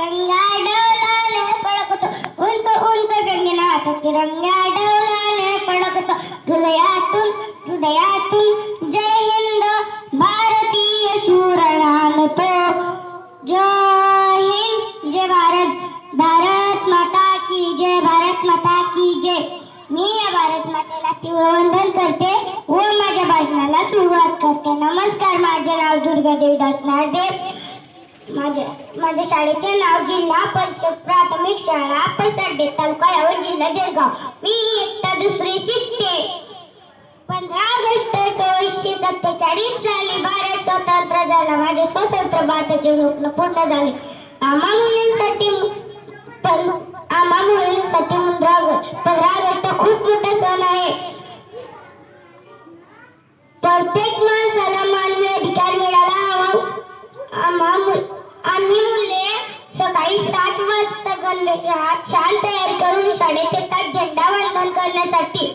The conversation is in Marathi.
तिरंगा डौलाने फडकतो उंच उंच संगीनाथ तिरंगा डौलाने फडकतो हृदयातून हृदयातून जय हिंद भारतीय सूर नांदतो जय हिंद जय भारत. भारत माता की जय भारत माता की जय. मी या भारत मातेला तीव्र करते व माझ्या भाषणाला सुरुवात करते. नमस्कार माझे नाव दुर्गा देवदास नादेव माझ्या माझ्या शाळेचे नाव जिल्हा परिषद प्राथमिक शाळा पसरडे तालुका यावर जिल्हा जळगाव. मी इयत्ता दुसरी शिकते. पंधरा ऑगस्ट एकोणीसशे सत्तेचाळीस साली भारत स्वतंत्र झाला. माझे स्वतंत्र भारताचे स्वप्न पूर्ण झाले. आम्हा मुलींसाठी पण आम्हा मुलींसाठी पंधरा पंधरा ऑगस्ट खूप मोठा सण आहे. प्रत्येक आम्ही मुले सकाळी सात वाजता गणवेशात शाल तयार करून शाळेत येतात झेंडा वंदन करण्यासाठी